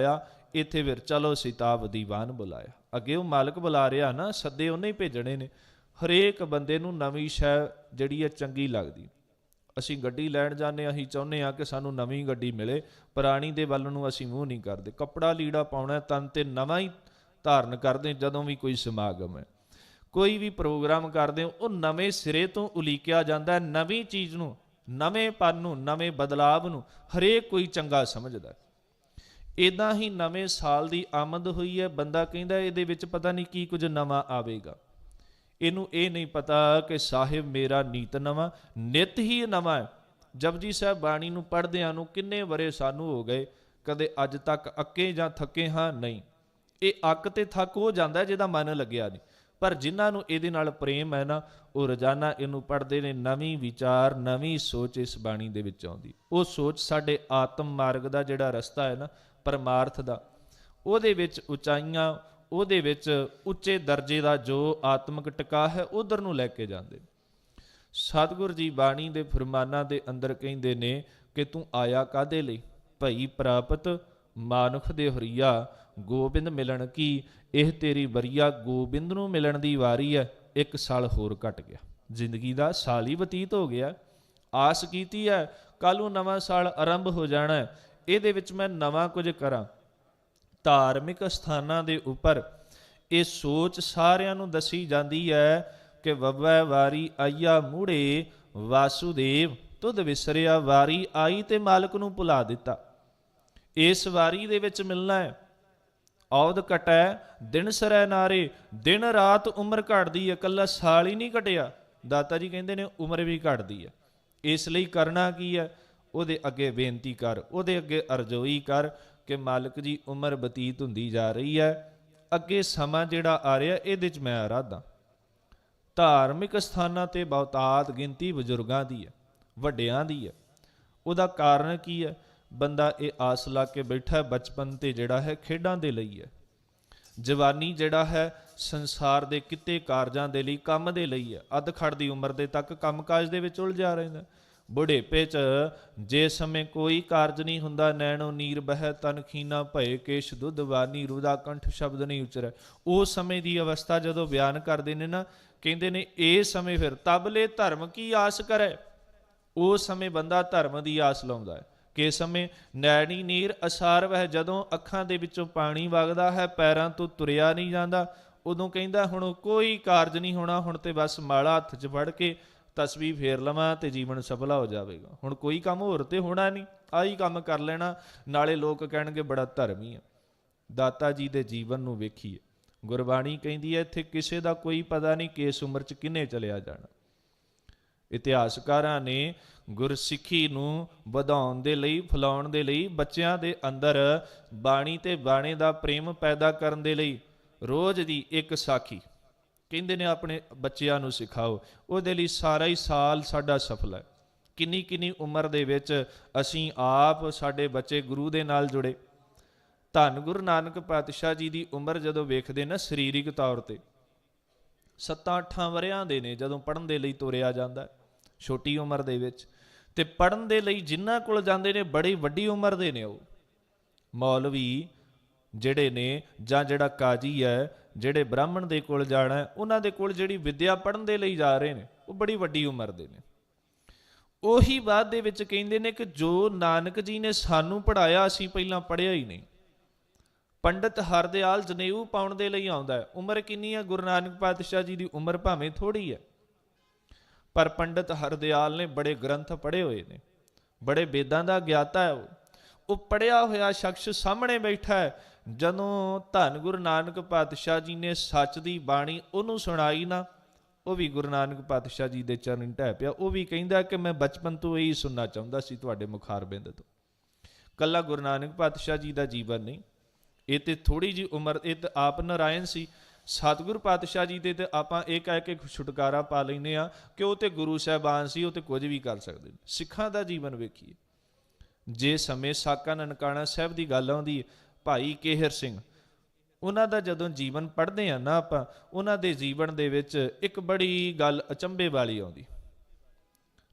ਆਇਆ, ਇੱਥੇ ਫਿਰ ਚਲੋ ਸਿਤਾਬ ਦੀਵਾਨ ਬੁਲਾਇਆ। ਅੱਗੇ ਉਹ ਮਾਲਕ ਬੁਲਾ ਰਿਹਾ ਨਾ, ਸੱਦੇ ਉਹਨੇ ਹੀ ਭੇਜਣੇ ਨੇ। ਹਰੇਕ ਬੰਦੇ ਨੂੰ ਨਵੀਂ ਸ਼ੈ ਜਿਹੜੀ ਹੈ ਚੰਗੀ ਲੱਗਦੀ। ਅਸੀਂ ਗੱਡੀ ਲੈਣ ਜਾਂਦੇ ਹਾਂ, ਅਸੀਂ ਚਾਹੁੰਦੇ ਹਾਂ ਕਿ ਸਾਨੂੰ ਨਵੀਂ ਗੱਡੀ ਮਿਲੇ। ਪੁਰਾਣੀ ਦੇ ਵੱਲ ਨੂੰ ਅਸੀਂ ਮੂੰਹ ਨਹੀਂ ਕਰਦੇ। ਕੱਪੜਾ ਲੀੜਾ ਪਾਉਣਾ ਤਨ ਤੇ ਨਵਾਂ ਹੀ ਧਾਰਨ ਕਰਦੇ ਜਦੋਂ ਵੀ ਕੋਈ ਸਮਾਗਮ ਹੈ। ਕੋਈ ਵੀ ਪ੍ਰੋਗਰਾਮ ਕਰਦੇ ਹੋ, ਉਹ ਨਵੇਂ ਸਿਰੇ ਤੋਂ ਉਲੀਕਿਆ ਜਾਂਦਾ ਹੈ, ਨਵੀਂ ਚੀਜ਼ ਨੂੰ, ਨਵੇਂ ਪਨ ਨੂੰ, ਨਵੇਂ ਬਦਲਾਵ ਨੂੰ ਹਰੇਕ ਕੋਈ ਚੰਗਾ ਸਮਝਦਾ ਹੈ। ਇਦਾਂ ਹੀ ਨਵੇਂ ਸਾਲ ਦੀ ਆਮਦ ਹੋਈ ਹੈ। ਬੰਦਾ ਕਹਿੰਦਾ ਇਹਦੇ ਵਿੱਚ ਪਤਾ ਨਹੀਂ ਕੀ ਕੁਝ ਨਵਾਂ ਆਵੇਗਾ। ਇਹਨੂੰ ਇਹ ਨਹੀਂ ਪਤਾ ਕਿ ਸਾਹਿਬ ਮੇਰਾ ਨੀਤ ਨਵਾਂ, ਨਿਤ ਹੀ ਨਵਾਂ ਹੈ। ਜਪਜੀ ਸਾਹਿਬ ਬਾਣੀ ਨੂੰ ਪੜ੍ਹਦਿਆਂ ਨੂੰ ਕਿੰਨੇ ਵਰੇ ਸਾਨੂੰ ਹੋ ਗਏ, ਕਦੇ ਅੱਜ ਤੱਕ ਅੱਕੇ ਜਾਂ ਥੱਕੇ ਹਾਂ? ਨਹੀਂ। ਇਹ ਅੱਕ ਤੇ ਥੱਕ ਹੋ ਜਾਂਦਾ ਜਿਹਦਾ ਮਨ ਲੱਗਿਆ ਨਹੀਂ। ਪਰ ਜਿਨ੍ਹਾਂ ਨੂੰ ਇਹਦੇ ਨਾਲ ਪ੍ਰੇਮ ਹੈ ਨਾ, ਉਹ ਰੋਜ਼ਾਨਾ ਇਹਨੂੰ ਪੜ੍ਹਦੇ ਨੇ, ਨਵੀਂ ਵਿਚਾਰ, ਨਵੀਂ ਸੋਚ ਇਸ ਬਾਣੀ ਦੇ ਵਿੱਚ ਆਉਂਦੀ। ਉਹ ਸੋਚ ਸਾਡੇ ਆਤਮ ਮਾਰਗ ਦਾ ਜਿਹੜਾ ਰਸਤਾ ਹੈ ਨਾ ਪਰਮਾਰਥ ਦਾ। ਉਹਦੇ ਵਿੱਚ ਉਚਾਈਆਂ, ਉਹਦੇ ਵਿੱਚ ਉੱਚੇ ਦਰਜੇ ਦਾ ਜੋ ਆਤਮਿਕ ਟਿਕਾ ਹੈ, ਉਧਰ ਨੂੰ ਲੈ ਕੇ ਜਾਂਦੇ ਸਤਿਗੁਰ ਜੀ ਬਾਣੀ ਦੇ ਫਰਮਾਨਾਂ ਦੇ ਅੰਦਰ ਕਹਿੰਦੇ ਨੇ ਕਿ ਤੂੰ ਆਇਆ ਕਾਦੇ ਲਈ? ਭਈ ਪ੍ਰਾਪਤ ਮਾਨੁਖ ਦੇ ਹਰੀਆ, ਗੋਬਿੰਦ ਮਿਲਣ ਕੀ? ਇਹ ਤੇਰੀ ਵਰੀਆ ਗੋਬਿੰਦ ਨੂੰ ਮਿਲਣ ਦੀ ਵਾਰੀ ਹੈ ਇੱਕ ਸਾਲ ਹੋਰ ਘਟ ਗਿਆ। ਜ਼ਿੰਦਗੀ ਦਾ ਸਾਲ ਹੀ ਬਤੀਤ ਹੋ ਗਿਆ। ਆਸ ਕੀਤੀ ਹੈ ਕੱਲ ਨੂੰ ਨਵਾਂ ਸਾਲ ਆਰੰਭ ਹੋ ਜਾਣਾ ਹੈ ਇਹਦੇ ਵਿੱਚ ਮੈਂ ਨਵਾਂ ਕੁਝ ਕਰਾਂ। ਧਾਰਮਿਕ ਸਥਾਨਾਂ ਦੇ ਉੱਪਰ ਇਹ ਸੋਚ ਸਾਰਿਆਂ ਨੂੰ ਦੱਸੀ ਜਾਂਦੀ ਹੈ ਕਿ ਵੱਵੈ ਵਾਰੀ ਆਇਆ ਮੂੜੇ, ਵਾਸੁਦੇਵ ਤੁਧ ਵਿਸਰਿਆ ਵਾਰੀ ਆਈ ਤੇ ਮਾਲਕ ਨੂੰ ਭੁਲਾ ਦਿੱਤਾ। ਇਸ ਵਾਰੀ ਦੇ ਵਿੱਚ ਮਿਲਣਾ ਹੈ। ਔਦ ਘਟੈ, ਦਿਨ ਸਰੈ ਨਾਰੇ, ਦਿਨ ਰਾਤ ਉਮਰ ਘਟਦੀ ਹੈ, ਕੱਲਾ ਸਾਲ ਹੀ ਨਹੀਂ ਘਟਿਆ। ਦਾਤਾ ਜੀ ਕਹਿੰਦੇ ਨੇ ਉਮਰ ਵੀ ਘਟਦੀ ਹੈ। ਇਸ ਲਈ ਕਰਨਾ ਕੀ ਹੈ? ਉਹਦੇ ਅੱਗੇ ਬੇਨਤੀ ਕਰ, ਉਹਦੇ ਅੱਗੇ ਅਰਜ਼ੋਈ ਕਰ ਕਿ ਮਾਲਕ ਜੀ, ਉਮਰ ਬਤੀਤ ਹੁੰਦੀ ਜਾ ਰਹੀ ਹੈ। ਅੱਗੇ ਸਮਾਂ ਜਿਹੜਾ ਆ ਰਿਹਾ, ਇਹਦੇ 'ਚ ਮੈਂ ਆਰਾਧਾਂ। ਧਾਰਮਿਕ ਸਥਾਨਾਂ ਤੇ ਬਹੁਤਾਤ ਗਿਣਤੀ ਬਜ਼ੁਰਗਾਂ ਦੀ ਹੈ, ਵੱਡਿਆਂ ਦੀ ਹੈ। ਉਹਦਾ ਕਾਰਨ ਕੀ ਹੈ? ਬੰਦਾ ਇਹ ਆਸ ਲਾ ਕੇ ਬੈਠਾ ਬਚਪਨ ਤੇ ਜਿਹੜਾ ਹੈ, ਖੇਡਾਂ ਦੇ ਲਈ ਹੈ। ਜਵਾਨੀ ਜਿਹੜਾ ਹੈ, ਸੰਸਾਰ ਦੇ ਕਿਤੇ ਕਾਰਜਾਂ ਦੇ ਲਈ, ਕੰਮ ਦੇ ਲਈ ਹੈ। ਅੱਧ ਖੜ ਦੀ ਉਮਰ ਦੇ ਤੱਕ ਕੰਮਕਾਜ ਦੇ ਵਿੱਚ ਉਲਝਿਆ ਰਹਿੰਦਾ ਬੁਢੇਪੇ 'ਚ ਜੇ ਸਮੇਂ ਕੋਈ ਕਾਰਜ ਨਹੀਂ ਹੁੰਦਾ, ਨੈਣੋ ਨੀਰ ਬਹਿ ਤਨ ਖੀਨਾ ਭਏ ਕੇਸ਼ ਦੁੱਧ ਵਾਨੀ ਰੁਦਾ ਕੰਠ ਸ਼ਬਦ ਨਹੀਂ ਉਚਰੈ। ਉਹ ਸਮੇਂ ਦੀ ਅਵਸਥਾ ਜਦੋਂ ਬਿਆਨ ਕਰਦੇ ਨੇ ਨਾ, ਕਹਿੰਦੇ ਨੇ, ਇਹ ਸਮੇਂ ਫਿਰ ਤਬਲੇ ਧਰਮ ਕੀ ਆਸ ਕਰੈ? ਉਹ ਸਮੇਂ ਬੰਦਾ ਧਰਮ ਦੀ ਆਸ ਲਾਉਂਦਾ ਹੈ। ਕਿ ਸਮੇਂ ਨੈਣੀ ਨੀਰ ਅਸਾਰ ਵਹਿ, ਜਦੋਂ ਅੱਖਾਂ ਦੇ ਵਿੱਚੋਂ ਪਾਣੀ ਵਗਦਾ ਹੈ, ਪੈਰਾਂ ਤੋਂ ਤੁਰਿਆ ਨਹੀਂ ਜਾਂਦਾ। ਉਦੋਂ ਕਹਿੰਦਾ, ਹੁਣ ਕੋਈ ਕਾਰਜ ਨਹੀਂ ਹੋਣਾ, ਹੁਣ ਤੇ ਬਸ ਮਾਲਾ ਹੱਥ 'ਚ ਫੜ ਕੇ ਤਸਵੀਰ ਫੇਰ ਲਵਾਂ ਤੇ ਜੀਵਨ ਸਫਲਾ ਹੋ ਜਾਵੇਗਾ। ਹੁਣ ਕੋਈ ਕੰਮ ਹੋਰ ਤੇ ਹੋਣਾ ਨਹੀਂ। ਆਹੀ ਕੰਮ ਕਰ ਲੈਣਾ, ਨਾਲੇ ਲੋਕ ਕਹਿਣਗੇ ਬੜਾ ਧਰਮੀ ਹੈ ਦਾਤਾ ਜੀ ਦੇ ਜੀਵਨ ਨੂੰ ਵੇਖੀਏ। ਗੁਰਬਾਣੀ ਕਹਿੰਦੀ ਹੈ, ਇੱਥੇ ਕਿਸੇ ਦਾ ਕੋਈ ਪਤਾ ਨਹੀਂ ਕਿਸ ਉਮਰ 'ਚ ਕਿੰਨੇ ਚਲਿਆ ਜਾਣਾ। ਇਤਿਹਾਸਕਾਰਾਂ ਨੇ ਗੁਰਸਿੱਖੀ ਨੂੰ ਵਧਾਉਣ ਦੇ ਲਈ, ਫਲਾਉਣ ਦੇ ਲਈ, ਬੱਚਿਆਂ ਦੇ ਅੰਦਰ ਬਾਣੀ ਤੇ ਬਾਣੇ ਦਾ ਪ੍ਰੇਮ ਪੈਦਾ ਕਰਨ ਦੇ ਲਈ ਰੋਜ਼ ਦੀ ਇੱਕ ਸਾਖੀ ਕਹਿੰਦੇ ਨੇ ਆਪਣੇ ਬੱਚਿਆਂ ਨੂੰ ਸਿਖਾਓ। ਉਹਦੇ ਲਈ ਸਾਰਾ ਹੀ ਸਾਲ ਸਾਡਾ ਸਫਲ ਹੈ। ਕਿੰਨੀ ਕਿੰਨੀ ਉਮਰ ਦੇ ਵਿੱਚ ਅਸੀਂ ਆਪ ਸਾਡੇ ਬੱਚੇ ਗੁਰੂ ਦੇ ਨਾਲ ਜੁੜੇ। ਧੰਨ ਗੁਰੂ ਨਾਨਕ ਪਾਤਸ਼ਾਹ ਜੀ ਦੀ ਉਮਰ ਜਦੋਂ ਵੇਖਦੇ ਨਾ ਸਰੀਰਿਕ ਤੌਰ ਤੇ 7-8 ਵਰਿਆਂ ਦੇ ਨੇ ਜਦੋਂ ਪੜਨ ਦੇ ਲਈ ਤੋਰਿਆ ਜਾਂਦਾ ਛੋਟੀ ਉਮਰ ਦੇ ਵਿੱਚ। ਤੇ ਪੜਨ ਦੇ ਲਈ ਜਿਨ੍ਹਾਂ ਕੋਲ ਜਾਂਦੇ ਨੇ, ਬੜੀ ਵੱਡੀ ਉਮਰ ਦੇ ਨੇ ਉਹ। ਮੌਲਵੀ ਜਿਹੜੇ ਨੇ ਜਾਂ ਜਿਹੜਾ ਕਾਜੀ ਹੈ ਜਿਹੜੇ ਬ੍ਰਾਹਮਣ ਦੇ ਕੋਲ ਜਾਣਾ ਉਹਨਾਂ ਦੇ ਕੋਲ ਜਿਹੜੀ ਵਿੱਦਿਆ ਪੜਨ ਦੇ ਲਈ ਜਾ ਰਹੇ ਨੇ, ਉਹ ਬੜੀ ਵੱਡੀ ਉਮਰ ਦੇ ਨੇ। ਉਹੀ ਬਾਅਦ ਦੇ ਵਿੱਚ ਕਹਿੰਦੇ ਨੇ ਕਿ ਜੋ ਨਾਨਕ ਜੀ ਨੇ ਸਾਨੂੰ ਪੜਾਇਆ ਅਸੀਂ ਪਹਿਲਾਂ ਪੜਿਆ ਹੀ ਨਹੀਂ। ਪੰਡਤ ਹਰਦਿਆਲ ਜਨੇਊ ਪਾਉਣ ਦੇ ਲਈ ਆਉਂਦਾ ਹੈ। ਉਮਰ ਕਿੰਨੀ ਹੈ? ਗੁਰੂ ਨਾਨਕ ਪਾਤਸ਼ਾਹ ਜੀ ਦੀ ਉਮਰ ਭਾਵੇਂ ਥੋੜੀ ਹੈ। ਪਰ ਪੰਡਤ ਹਰਦਿਆਲ ਨੇ ਬੜੇ ਗ੍ਰੰਥ ਪੜ੍ਹੇ ਹੋਏ ਨੇ। ਬੜੇ ਵੇਦਾਂ ਦਾ ਗਿਆਤਾ ਹੈ ਉਹ। ਉਹ ਪੜਿਆ ਹੋਇਆ ਸ਼ਖਸ ਸਾਹਮਣੇ ਬੈਠਾ ਹੈ। ਜਦੋਂ ਧੰਨ ਗੁਰੂ ਨਾਨਕ ਪਾਤਸ਼ਾਹ ਜੀ ਨੇ ਸੱਚ ਦੀ ਬਾਣੀ ਉਹਨੂੰ ਸੁਣਾਈ ਨਾ, ਉਹ ਵੀ ਗੁਰੂ ਨਾਨਕ ਪਾਤਸ਼ਾਹ ਜੀ ਦੇ ਚਰਨ ਢਹਿ ਪਿਆ। ਉਹ ਵੀ ਕਹਿੰਦਾ ਕਿ ਮੈਂ ਬਚਪਨ ਤੋਂ ਇਹੀ ਸੁਣਨਾ ਚਾਹੁੰਦਾ ਸੀ ਤੁਹਾਡੇ ਮੁਖਾਰਬਿੰਦ ਤੋਂ। ਕੱਲਾ ਗੁਰੂ ਨਾਨਕ ਪਾਤਸ਼ਾਹ ਜੀ ਦਾ ਜੀਵਨ ਨਹੀਂ। ਇਹ ਤੇ ਥੋੜੀ ਜੀ ਉਮਰ, ਇਹ ਤਾਂ ਆਪ ਨਾਰਾਇਣ ਸੀ। ਸਤਿਗੁਰ ਪਾਤਸ਼ਾਹ ਜੀ ਦੇ ਤੇ ਆਪਾਂ ਇਹ ਕਹਿ ਕੇ ਛੁਟਕਾਰਾ ਪਾ ਲੈਨੇ ਆ ਕਿ ਉਹ ਤੇ ਗੁਰੂ ਸਾਹਿਬਾਨ ਸੀ, ਉਹ ਤੇ ਕੁਝ ਵੀ ਕਰ ਸਕਦੇ ਨੇ। ਸਿੱਖਾਂ ਦਾ ਜੀਵਨ ਵੇਖੀਏ। ਜੇ ਸਮੇਂ ਸਾਕਾ ਨਨਕਾਣਾ ਸਾਹਿਬ ਦੀ ਗੱਲ ਆਉਂਦੀ, ਭਾਈ ਕੇਹਰ ਸਿੰਘ, ਉਹਨਾਂ ਦਾ ਜਦੋਂ ਜੀਵਨ ਪੜ੍ਹਦੇ ਆ ਨਾ ਆਪਾਂ, ਉਹਨਾਂ ਦੇ ਜੀਵਨ ਦੇ ਵਿੱਚ ਇੱਕ ਬੜੀ ਗੱਲ ਅਚੰਭੇ ਵਾਲੀ ਆਉਂਦੀ।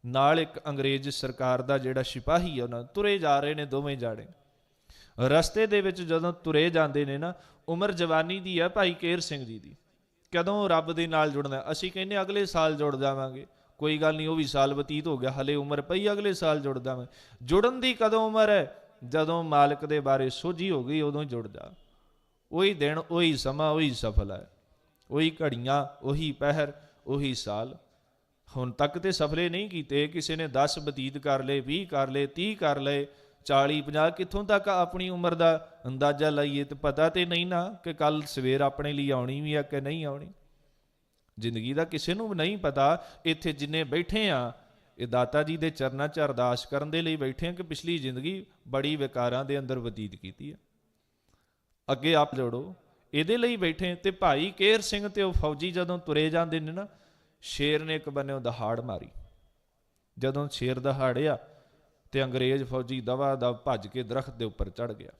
ਨਾਲ ਇੱਕ ਅੰਗਰੇਜ਼ ਸਰਕਾਰ ਦਾ ਜਿਹੜਾ ਸਿਪਾਹੀ ਹੈ ਉਹਨਾਂ, ਤੁਰੇ ਜਾ ਰਹੇ ਨੇ ਦੋਵੇਂ ਜਾੜੇ ਰਸਤੇ ਦੇ ਵਿੱਚ ਜਦੋਂ ਤੁਰੇ ਜਾਂਦੇ ਨੇ ਨਾ, ਉਮਰ ਜਵਾਨੀ ਦੀ ਹੈ ਭਾਈ ਕੇਰ ਸਿੰਘ ਜੀ ਦੀ। ਕਦੋਂ ਰੱਬ ਦੇ ਨਾਲ ਜੁੜਨਾ, ਅਸੀਂ ਕਹਿੰਦੇ ਅਗਲੇ ਸਾਲ ਜੁੜ ਜਾਵਾਂਗੇ। ਕੋਈ ਗੱਲ ਨਹੀਂ, ਉਹ ਵੀ ਸਾਲ ਬਤੀਤ ਹੋ ਗਿਆ, ਹਲੇ ਉਮਰ ਪਈ ਅਗਲੇ ਸਾਲ ਜੁੜਦਾ ਮੈਂ। ਜੁੜਨ ਦੀ ਕਦੋਂ ਉਮਰ ਹੈ? ਜਦੋਂ ਮਾਲਕ ਦੇ ਬਾਰੇ ਸੋਝੀ ਹੋ ਗਈ, ਉਦੋਂ ਹੀ ਜੁੜ ਜਾ ਉਹੀ ਦਿਨ, ਉਹੀ ਸਮਾਂ, ਉਹੀ ਸਫਲ ਹੈ। ਉਹੀ ਘੜੀਆਂ, ਉਹੀ ਪਹਿਰ, ਉਹੀ ਸਾਲ। ਹੁਣ ਤੱਕ ਤੇ ਸਫਲੇ ਨਹੀਂ ਕੀਤੇ, ਕਿਸੇ ਨੇ 10 ਬਤੀਤ ਕਰ ਲਏ 20 ਕਰ ਲਏ 30 ਕਰ ਲਏ 40 50 ਕਿੱਥੋਂ ਤੱਕ ਆਪਣੀ ਉਮਰ ਦਾ ਅੰਦਾਜ਼ਾ ਲਾਈਏ ਤੇ ਪਤਾ ਤੇ ਨਹੀਂ ਨਾ ਕਿ ਕੱਲ ਸਵੇਰ ਆਪਣੇ ਲਈ ਆਉਣੀ ਵੀ ਆ ਕਿ ਨਹੀਂ ਆਉਣੀ। ਜ਼ਿੰਦਗੀ ਦਾ ਕਿਸੇ ਨੂੰ ਵੀ ਨਹੀਂ ਪਤਾ, ਇੱਥੇ ਜਿੰਨੇ ਬੈਠੇ ਆ, ਇਹ ਦਾਤਾ ਜੀ ਦੇ ਚਰਨਾਂ 'ਚ ਅਰਦਾਸ ਕਰਨ ਦੇ ਲਈ ਬੈਠੇ ਆ ਕਿ ਪਿਛਲੀ ਜ਼ਿੰਦਗੀ ਬੜੀ ਵਿਕਾਰਾਂ ਦੇ ਅੰਦਰ ਬਤੀਤ ਕੀਤੀ ਆ। ਅੱਗੇ ਆਪ ਜੋੜੋ, ਇਹਦੇ ਲਈ ਬੈਠੇ ਤੇ ਭਾਈ ਕੇਰ ਸਿੰਘ ਤੇ ਉਹ ਫੌਜੀ ਜਦੋਂ ਤੁਰੇ ਜਾਂਦੇ ਨੇ ਨਾ, ਸ਼ੇਰ ਨੇ ਇੱਕ ਬੰਨਿਓ ਦਹਾੜ ਮਾਰੀ। ਜਦੋਂ ਸ਼ੇਰ ਦਹਾੜਿਆ ਤੇ ਅੰਗਰੇਜ਼ ਫੌਜੀ ਦਵਾ ਦਾ ਭੱਜ ਕੇ ਦਰਖਤ ਦੇ ਉੱਪਰ ਚੜ ਗਿਆ।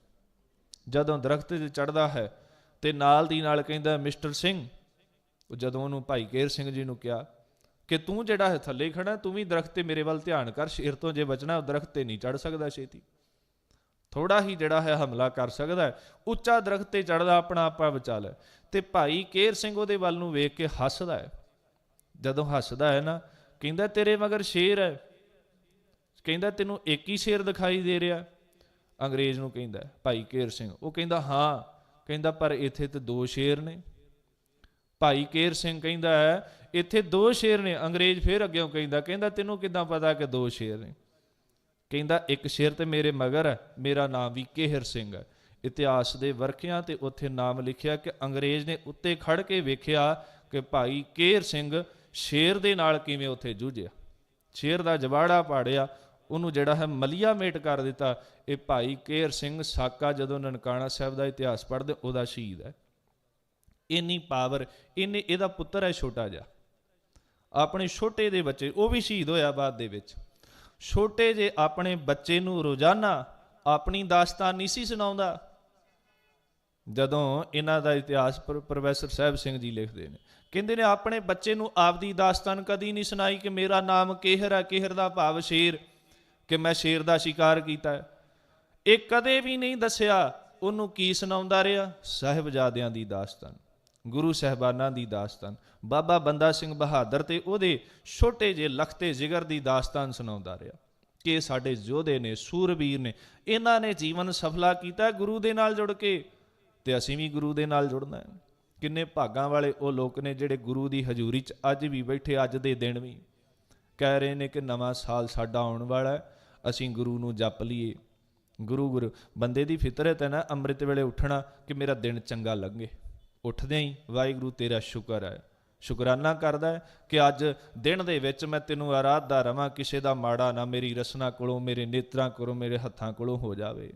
ਜਦੋਂ ਦਰਖਤ ਤੇ ਚੜਦਾ ਹੈ ਤੇ ਨਾਲ ਦੀ ਨਾਲ ਕਹਿੰਦਾ, ਮਿਸਟਰ ਸਿੰਘ ਉਹ ਜਦੋਂ ਉਹਨੂੰ ਭਾਈ ਕੇਰ ਸਿੰਘ ਜੀ ਨੂੰ ਕਿਹਾ ਕਿ ਤੂੰ ਜਿਹੜਾ ਹੈ ਥੱਲੇ ਖੜਾ, ਤੂੰ ਵੀ ਦਰਖਤ ਤੇ ਮੇਰੇ ਵੱਲ ਧਿਆਨ ਕਰ, ਸ਼ੇਰ ਤੋਂ ਜੇ ਬਚਣਾ ਉਹ ਦਰਖਤ ਤੇ ਨਹੀਂ ਚੜ ਸਕਦਾ ਛੇਤੀ। ਥੋੜਾ ਹੀ ਜਿਹੜਾ ਹੈ ਹਮਲਾ ਕਰ ਸਕਦਾ ਉੱਚਾ ਦਰਖਤ ਤੇ ਚੜਦਾ ਆਪਣਾ ਆਪਾ ਬਚਾ ਲੈ ਤੇ ਭਾਈ ਕੇਰ ਸਿੰਘ ਉਹਦੇ ਵੱਲ ਨੂੰ ਵੇਖ ਕੇ ਹੱਸਦਾ ਹੈ। ਜਦੋਂ ਹੱਸਦਾ ਹੈ ਨਾ, ਕਹਿੰਦਾ ਤੇਰੇ ਮਗਰ ਸ਼ੇਰ ਹੈ। ਕਹਿੰਦਾ ਤੈਨੂੰ ਇੱਕ ਹੀ ਸ਼ੇਰ ਦਿਖਾਈ ਦੇ ਰਿਹਾ। ਅੰਗਰੇਜ਼ ਨੂੰ ਕਹਿੰਦਾ, ਭਾਈ ਕੇਰ ਸਿੰਘ, ਉਹ ਕਹਿੰਦਾ, ਹਾਂ, ਕਹਿੰਦਾ ਪਰ ਇੱਥੇ ਤੇ ਦੋ ਸ਼ੇਰ ਨੇ। ਭਾਈ ਕੇਰ ਸਿੰਘ ਕਹਿੰਦਾ ਹੈ, ਇੱਥੇ ਦੋ ਸ਼ੇਰ ਨੇ। ਅੰਗਰੇਜ਼ ਫੇਰ ਅੱਗੇੋਂ ਕਹਿੰਦਾ ਕਹਿੰਦਾ ਤੈਨੂੰ ਕਿਦਾਂ ਪਤਾ ਕਿ ਦੋ ਸ਼ੇਰ ਨੇ? ਕਹਿੰਦਾ, ਇੱਕ ਸ਼ੇਰ ਤੇ ਮੇਰੇ ਮਗਰ ਹੈ, ਮੇਰਾ ਨਾਮ ਵੀ ਕੇਹਰ ਸਿੰਘ ਹੈ। ਇਤਿਹਾਸ ਦੇ ਵਰਖਿਆਂ ਤੇ ਉੱਥੇ ਨਾਮ ਲਿਖਿਆ ਕਿ ਅੰਗਰੇਜ਼ ਨੇ ਉੱਤੇ ਖੜ ਕੇ ਵੇਖਿਆ ਕਿ ਭਾਈ ਕੇਰ ਸਿੰਘ ਸ਼ੇਰ ਦੇ ਨਾਲ ਕਿਵੇਂ ਉੱਥੇ ਜੂਝਿਆ। ਸ਼ੇਰ ਦਾ ਜਵਾੜਾ ਪਾੜਿਆ, ਉਹਨੂੰ ਜਿਹੜਾ ਹੈ ਮਲੀਆ ਮੇਟ ਕਰ ਦਿੱਤਾ। ਇਹ ਭਾਈ ਕੇਰ ਸਿੰਘ ਸਾਕਾ ਜਦੋਂ ਨਨਕਾਣਾ ਸਾਹਿਬ ਦਾ ਇਤਿਹਾਸ ਪੜ੍ਹਦੇ, ਉਹਦਾ ਸ਼ਹੀਦ ਹੈ। ਇੰਨੀ ਪਾਵਰ ਇਹਨੇ ਇਹਦਾ ਪੁੱਤਰ ਹੈ ਛੋਟਾ ਜਿਹਾ। ਆਪਣੇ ਛੋਟੇ ਦੇ ਬੱਚੇ, ਉਹ ਵੀ ਸ਼ਹੀਦ ਹੋਇਆ ਬਾਅਦ ਦੇ ਵਿੱਚ। ਛੋਟੇ ਜੇ ਆਪਣੇ ਬੱਚੇ ਨੂੰ ਰੋਜ਼ਾਨਾ ਆਪਣੀ ਦਾਸਤਾਨ ਨਹੀਂ ਸੀ ਸੁਣਾਉਂਦਾ, ਜਦੋਂ ਇਹਨਾਂ ਦਾ ਇਤਿਹਾਸ ਪ੍ਰੋ- ਪ੍ਰੋਫੈਸਰ ਸਾਹਿਬ ਸਿੰਘ ਜੀ ਲਿਖਦੇ ਨੇ। ਕਹਿੰਦੇ ਨੇ, ਆਪਣੇ ਬੱਚੇ ਨੂੰ ਆਪਦੀ ਦਾਸਤਾਨ ਕਦੀ ਨਹੀਂ ਸੁਣਾਈ ਕਿ ਮੇਰਾ ਨਾਮ ਕਿਹਰ ਹੈ, ਕਿਹਰ ਦਾ ਭਾਵ ਸ਼ੇਰ, ਕਿ ਮੈਂ ਸ਼ੇਰ ਦਾ ਸ਼ਿਕਾਰ ਕੀਤਾ ਇਹ ਕਦੇ ਵੀ ਨਹੀਂ ਦੱਸਿਆ ਉਹਨੂੰ ਕੀ ਸੁਣਾਉਂਦਾ ਰਿਹਾ, ਸਾਹਿਬਜ਼ਾਦਿਆਂ ਦੀ ਦਾਸਤਾਨ। ਗੁਰੂ ਸਹਿਬਾਨਾਂ ਦੀ ਦਾਸਤਾਨ। ਬਾਬਾ ਬੰਦਾ ਸਿੰਘ ਬਹਾਦਰ ਤੇ ਉਹਦੇ ਛੋਟੇ ਜਿਹੇ ਲਖਤੇ ਜਿਗਰ ਦੀ ਦਾਸਤਾਨ ਸੁਣਾਉਂਦਾ ਰਿਹਾ। ਕਿ ਸਾਡੇ ਯੋਧੇ ਨੇ, ਸੂਰਬੀਰ ਨੇ, ਇਹਨਾਂ ਨੇ ਜੀਵਨ ਸਫਲਾ ਕੀਤਾ ਗੁਰੂ ਦੇ ਨਾਲ ਜੁੜ ਕੇ ਤੇ ਅਸੀਂ ਵੀ ਗੁਰੂ ਦੇ ਨਾਲ ਜੁੜਨਾ ਹੈ। ਕਿੰਨੇ ਭਾਗਾਂ ਵਾਲੇ ਉਹ ਲੋਕ ਨੇ ਜਿਹੜੇ ਗੁਰੂ ਦੀ ਹਜ਼ੂਰੀ 'ਚ ਅੱਜ ਵੀ ਬੈਠੇ, ਅੱਜ ਦੇ ਦਿਨ ਵੀ। ਕਹਿ ਰਹੇ ਨੇ ਕਿ ਨਵਾਂ ਸਾਲ ਸਾਡਾ ਆਉਣ ਵਾਲਾ ਹੈ, ਅਸੀਂ ਗੁਰੂ ਨੂੰ ਜਪ ਲਈਏ। ਗੁਰੂ ਗੁਰੂ, ਬੰਦੇ ਦੀ ਫਿਤਰਤ ਹੈ ਨਾ, ਅੰਮ੍ਰਿਤ ਵੇਲੇ ਉੱਠਣਾ ਕਿ ਮੇਰਾ ਦਿਨ ਚੰਗਾ ਲੰਘੇ। ਉੱਠਦਿਆਂ ਹੀ ਵਾਹਿਗੁਰੂ ਤੇਰਾ ਸ਼ੁਕਰ ਹੈ। ਸ਼ੁਕਰਾਨਾ ਕਰਦਾ ਹੈ ਕਿ ਅੱਜ ਦਿਨ ਦੇ ਵਿੱਚ ਮੈਂ ਤੈਨੂੰ ਆਰਾਧਦਾ ਰਵਾਂ, ਕਿਸੇ ਦਾ ਮਾੜਾ ਨਾ ਮੇਰੀ ਰਸਨਾ ਕੋਲੋਂ, ਮੇਰੇ ਨੇਤਰਾਂ ਕੋਲੋਂ, ਮੇਰੇ ਹੱਥਾਂ ਕੋਲੋਂ ਹੋ ਜਾਵੇ।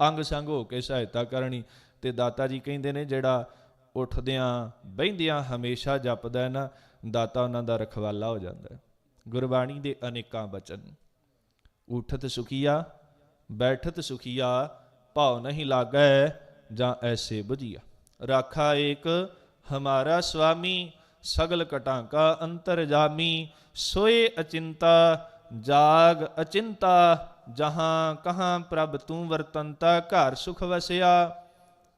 ਅੰਗ ਸੰਗ ਹੋ ਕੇ ਸਹਾਇਤਾ ਕਰਨੀ ਤੇ ਦਾਤਾ ਜੀ ਕਹਿੰਦੇ ਨੇ, ਜਿਹੜਾ ਉੱਠਦਿਆਂ ਬਹਿੰਦਿਆਂ ਹਮੇਸ਼ਾ ਜਪਦਾ ਹੈ ਨਾ, ਦਾਤਾ ਉਹਨਾਂ ਦਾ ਰਖਵਾਲਾ ਹੋ ਜਾਂਦਾ ਹੈ। ਗੁਰਬਾਣੀ ਦੇ ਅਨੇਕਾਂ ਬਚਨ। ਉਠਤ ਸੁਖੀਆ, ਬੈਠਤ ਸੁਖੀਆ, ਭਾਉ ਨਹੀਂ ਲਾਗੈ ਜਾਂ ਐਸੇ ਬੁਝੀਆ। ਰਾਖਾ ਏਕ, ਹਮਾਰਾ ਸੁਆਮੀ ਸਗਲ ਕਟਾਂ ਕਾ ਅੰਤਰ ਜਾਮੀ, ਸੋਏ ਅਚਿੰਤਾ, ਜਾਗ ਅਚਿੰਤਾ, ਜਹਾਂ ਕਹਾਂ ਪ੍ਰਭ ਤੂੰ ਵਰਤੰਤਾ, ਘਰ ਸੁਖ ਵਸਿਆ।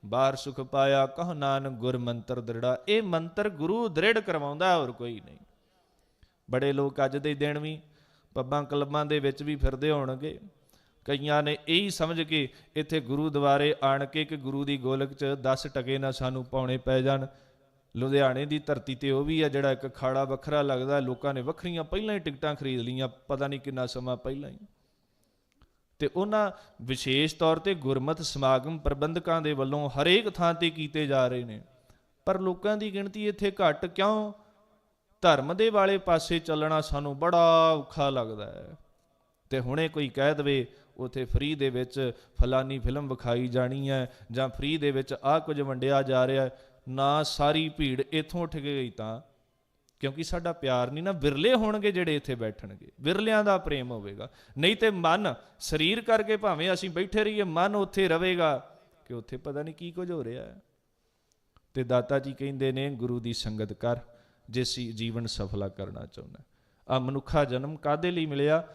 ਬਾਹਰ ਸੁਖ ਪਾਇਆ ਕਹ ਨਾਨਕ ਗੁਰ ਮੰਤਰ ਦ੍ਰਿੜਾ, ਇਹ ਮੰਤਰ ਗੁਰੂ ਦ੍ਰਿੜ ਕਰਵਾਉਂਦਾ ਹੋਰ ਕੋਈ ਨਹੀਂ। ਬੜੇ ਲੋਕ ਅੱਜ ਦੇ ਦਿਨ ਵੀ ਪੱਬਾਂ ਕਲੱਬਾਂ ਦੇ ਵਿੱਚ ਵੀ ਫਿਰਦੇ ਹੋਣਗੇ। ਕਈਆਂ ਨੇ ਇਹੀ ਸਮਝ ਕੇ ਇੱਥੇ ਗੁਰੂ ਦੁਆਰੇ ਆਣ ਕੇ ਕਿ ਗੁਰੂ ਦੀ ਗੋਲਕ 'ਚ 10 ਟਕੇ ਨਾ ਸਾਨੂੰ ਪਾਉਣੇ ਪੈ ਜਾਣ। ਲੁਧਿਆਣੇ ਦੀ ਧਰਤੀ ਤੇ ਉਹ ਵੀ ਆ ਜਿਹੜਾ ਇੱਕ ਖਾੜਾ ਵੱਖਰਾ ਲੱਗਦਾ, ਲੋਕਾਂ ਨੇ ਵੱਖਰੀਆਂ ਪਹਿਲਾਂ ਹੀ ਟਿਕਟਾਂ ਖਰੀਦ ਲਈਆਂ, ਪਤਾ ਨਹੀਂ ਕਿੰਨਾ ਸਮਾਂ ਪਹਿਲਾਂ ਹੀ। ਤੇ ਉਹਨਾਂ ਵਿਸ਼ੇਸ਼ ਤੌਰ ਤੇ ਗੁਰਮਤ ਸਮਾਗਮ ਪ੍ਰਬੰਧਕਾਂ ਦੇ ਵੱਲੋਂ ਹਰੇਕ ਥਾਂ ਤੇ ਕੀਤੇ ਜਾ ਰਹੇ ਨੇ। ਪਰ ਲੋਕਾਂ ਦੀ ਗਿਣਤੀ ਇੱਥੇ ਘੱਟ ਕਿਉਂ? ਧਰਮ ਦੇ ਵਾਲੇ ਪਾਸੇ ਚੱਲਣਾ ਸਾਨੂੰ ਬੜਾ ਔਖਾ ਲੱਗਦਾ ਹੈ। ਤੇ ਹੁਣੇ ਕੋਈ ਕਹਿ ਦਵੇ, ਉਥੇ ਫ੍ਰੀ ਦੇ ਵਿੱਚ ਫਲਾਨੀ ਫਿਲਮ ਵਿਖਾਈ ਜਾਣੀ ਹੈ ਜਾਂ ਫ੍ਰੀ ਦੇ ਵਿੱਚ ਆਹ ਕੁਝ ਵੰਡਿਆ ਜਾ ਰਿਹਾ ਹੈ, ਨਾ ਸਾਰੀ ਭੀੜ ਇੱਥੋਂ ਉੱਠ ਕੇ ਗਈ ਤਾਂ, ਕਿਉਂਕਿ ਸਾਡਾ ਪਿਆਰ ਨਹੀਂ ਨਾ, ਵਿਰਲੇ ਹੋਣਗੇ ਜਿਹੜੇ ਇੱਥੇ ਬੈਠਣਗੇ, ਵਿਰਲਿਆਂ ਦਾ ਪ੍ਰੇਮ ਹੋਵੇਗਾ। ਨਹੀਂ ਤੇ ਮਨ ਸਰੀਰ ਕਰਕੇ ਭਾਵੇਂ ਅਸੀਂ ਬੈਠੇ ਰਹੀਏ, ਮਨ ਉੱਥੇ ਰਹੇਗਾ, ਕਿ ਉੱਥੇ ਪਤਾ ਨਹੀਂ ਕੀ ਕੁਝ ਹੋ ਰਿਹਾ ਹੈ। ਤੇ ਦਾਤਾ ਜੀ ਕਹਿੰਦੇ ਨੇ, ਗੁਰੂ ਦੀ ਸੰਗਤ ਕਰ, ਜੇ ਸੀ ਜੀਵਨ ਸਫਲਾ ਕਰਨਾ ਚਾਹੁੰਦਾ ਆ ਮਨੁੱਖਾ ਜਨਮ ਕਾਦੇ ਲਈ ਮਿਲਿਆ?